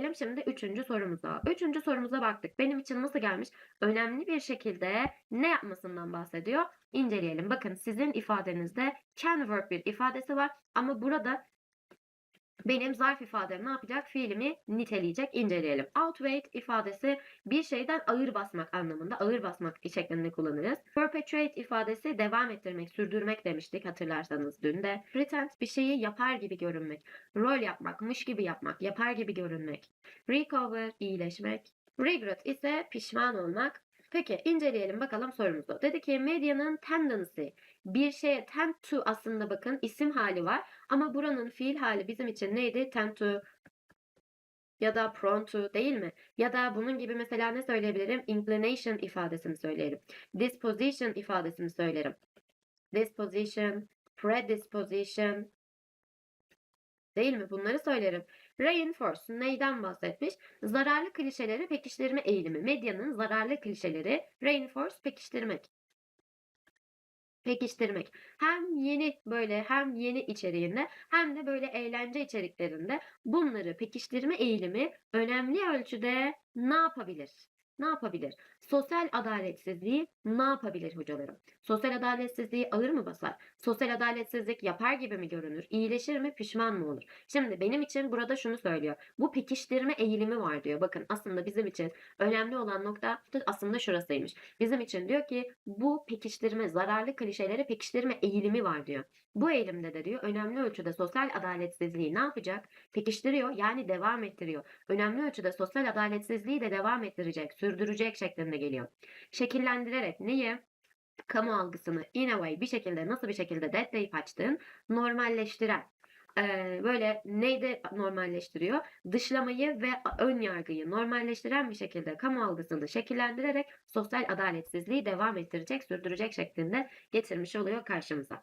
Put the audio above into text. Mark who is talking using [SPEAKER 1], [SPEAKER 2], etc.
[SPEAKER 1] Gelelim şimdi üçüncü sorumuza. Üçüncü sorumuza baktık. Benim için nasıl gelmiş? Önemli bir şekilde ne yapmasından bahsediyor? İnceleyelim. Bakın sizin ifadenizde can verb bir ifadesi var ama burada benim zarf ifadem ne yapacak? Fiilimi niteleyecek. İnceleyelim. Outweigh ifadesi bir şeyden ağır basmak anlamında. Ağır basmak şeklinde kullanırız. Perpetuate ifadesi devam ettirmek, sürdürmek demiştik hatırlarsanız dün de. Pretend bir şeyi yapar gibi görünmek. Rol yapmak, mış gibi yapmak, yapar gibi görünmek. Recover iyileşmek. Regret ise pişman olmak. Peki inceleyelim bakalım sorumuzu. Dedi ki medyanın tendency bir şeye tend to aslında bakın isim hali var ama buranın fiil hali bizim için neydi? Tend to ya da prone to değil mi? Ya da bunun gibi mesela ne söyleyebilirim? Inclination ifadesini söyleyelim. Disposition ifadesini söylerim. Disposition, predisposition değil mi? Bunları söylerim. Reinforce neyden bahsetmiş? Zararlı klişeleri pekiştirme eğilimi. Medyanın zararlı klişeleri reinforce pekiştirmek. Pekiştirmek. Hem yeni böyle hem yeni içeriğinde hem de böyle eğlence içeriklerinde bunları pekiştirme eğilimi önemli ölçüde ne yapabilir? Ne yapabilir? Sosyal adaletsizliği ne yapabilir hocalarım? Sosyal adaletsizliği ağır mı basar? Sosyal adaletsizlik yapar gibi mi görünür? İyileşir mi? Pişman mı olur? Şimdi benim için burada şunu söylüyor. Bu pekiştirme eğilimi var diyor. Bakın aslında bizim için önemli olan nokta aslında şurasıymış. Bizim için diyor ki bu pekiştirme, zararlı klişeleri pekiştirme eğilimi var diyor. Bu eğilimde de diyor önemli ölçüde sosyal adaletsizliği ne yapacak? Pekiştiriyor yani devam ettiriyor. Önemli ölçüde sosyal adaletsizliği de devam ettirecek, sürdürecek şeklinde geliyor. Şekillendirerek neyi? Kamu algısını in a way bir şekilde nasıl bir şekilde deadlayıp açtığın normalleştiren. Ee, böyle neydi normalleştiriyor? Dışlamayı ve ön yargıyı normalleştiren bir şekilde kamu algısını şekillendirerek sosyal adaletsizliği devam ettirecek, sürdürecek şeklinde getirmiş oluyor karşımıza.